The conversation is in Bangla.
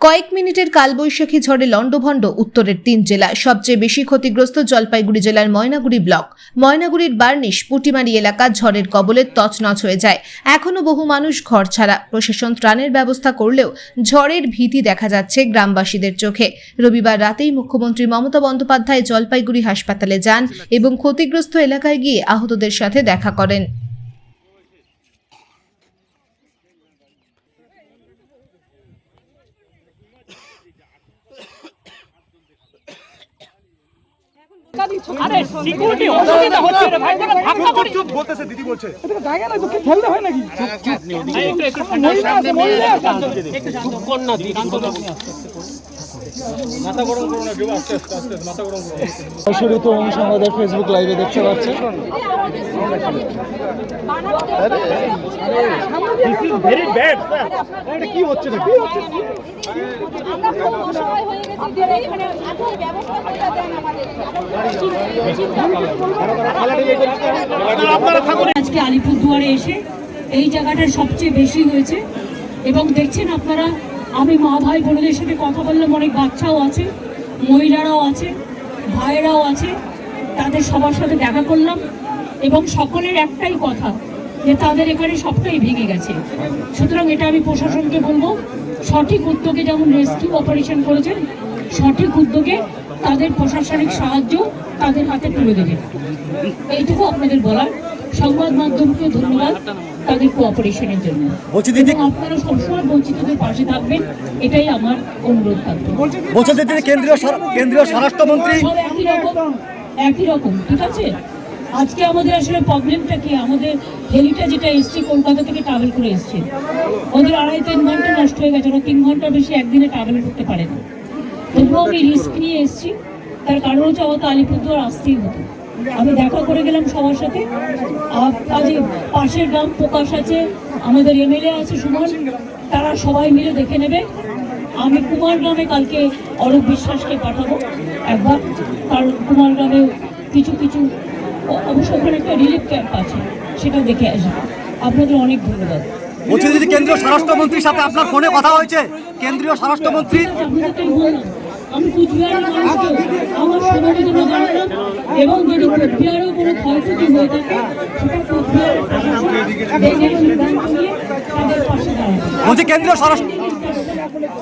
কয়েক মিনিটের কালবৈশাখী ঝড়ে লণ্ডভণ্ড উত্তরের তিন জেলা সবচেয়ে বেশি ক্ষতিগ্রস্ত জলপাইগুড়ি জেলার ময়নাগুড়ি ব্লক। ময়নাগুড়ির বার্নিশ, পুটিমারি এলাকা ঝড়ের কবলে তছনছ হয়ে যায়। এখনও বহু মানুষ ঘর ছাড়া। প্রশাসন ত্রাণের ব্যবস্থা করলেও ঝড়ের ভীতি দেখা যাচ্ছে গ্রামবাসীদের চোখে। রবিবার রাতেই মুখ্যমন্ত্রী মমতা বন্দ্যোপাধ্যায় জলপাইগুড়ি হাসপাতালে যান এবং ক্ষতিগ্রস্ত এলাকায় গিয়ে আহতদের সাথে দেখা করেন। আরে সিকিউরিটি অসুবিধা হচ্ছে রে ভাই দেখো ধাক্কা করি চুপ বলতেছে দিদি বলছে। জায়গা না তোকে খেলতে হয় নাকি? একটু একটু ঠান্ডা সামনে মহিলা একটু শান্ত কর না দিদি মাথা গরম করো না কেউ আস্তে আস্তে আস্তে আস্তে, মাথা গরম করো। সরাসরি তো অনুসংবাদের ফেসবুক লাইভে দেখতে পাচ্ছেন। দিস ইজ ভেরি ব্যাড এটা কি হচ্ছে না কি হচ্ছে? আমরা খুব অসহায় গেছি যে এখানে আঠার ব্যবস্থা করে দেন আমাদের আপনারা থাকুন। আজকে আলিপুরদুয়ারে এসে এই জায়গাটা সবচেয়ে বেশি হয়েছে। এবং দেখছেন আপনারা আমি মা ভাই বোনদের সাথে কথা বললাম, অনেক বাচ্চাও আছে, মহিলারাও আছে, ভাইয়েরাও আছে, তাদের সবার সাথে দেখা করলাম এবং সকলের একটাই কথা যে তাদের এখানে সবটাই ভেঙে গেছে। সুতরাং এটা আমি প্রশাসনকে বলব, সঠিক উদ্যোগে যেমন রেস্কিউ অপারেশন করেছেন, সঠিক উদ্যোগে তাদের প্রশাসনিক সাহায্য তাদের হাতে তুলে দেবেন। এইটুকু আপনাদের বলার। সংবাদ মাধ্যমকে ধন্যবাদ তাদের কোঅপারেশনের জন্য। এবং আপনারা সবসময় বঞ্চিতদের পাশে থাকবেন এটাই আমার অনুরোধ থাকবে। বলছে কেন্দ্রীয় কেন্দ্রীয় স্বরাষ্ট্রমন্ত্রী একই রকম একই রকম ঠিক আছে? আজকে আমাদের আসলে প্রবলেমটা কি? আমাদের হেলিটা যেটা এসছে কলকাতা থেকে ট্রাভেল করে এসছে। ওদের আড়াই তিন ঘণ্টা নষ্ট হয়ে গেছে ওরা তিন ঘণ্টা বেশি একদিনে ট্রাভেল করতে পারে না তবুও আমি রিস্ক নিয়ে এসেছি। তার কারণ হচ্ছে আমার তো আলিপুরদুয়ার আসতেই হতো। আমি দেখা করে গেলাম সবার সাথে। কাজে পাশের গ্রাম প্রকাশ আছে আমাদের এমএলএ আছে সুমন তারা সবাই মিলে দেখে নেবে। আমি কুমার গ্রামে কালকে অরূপ বিশ্বাসকে পাঠাবো একবার। কারণ কুমার গ্রামে কিছু কিছু অবশ্য ওখানে একটা রিলিফ ক্যাম্প আছে সেটা দেখে আসব। আপনাদের অনেক ধন্যবাদ। বলছে কেন্দ্রীয় স্বরাষ্ট্রমন্ত্রীর সাথে আপনার ফোনে কথা হয়েছে? কেন্দ্রীয় স্বরাষ্ট্রমন্ত্রী আমি কুচবিহারের মানুষকে আমার সমবেদনা জানালাম এবং যদি কোনো ক্ষয়ক্ষতি হয়ে থাকে সেটা কেন্দ্রীয় স্বরাষ্ট্র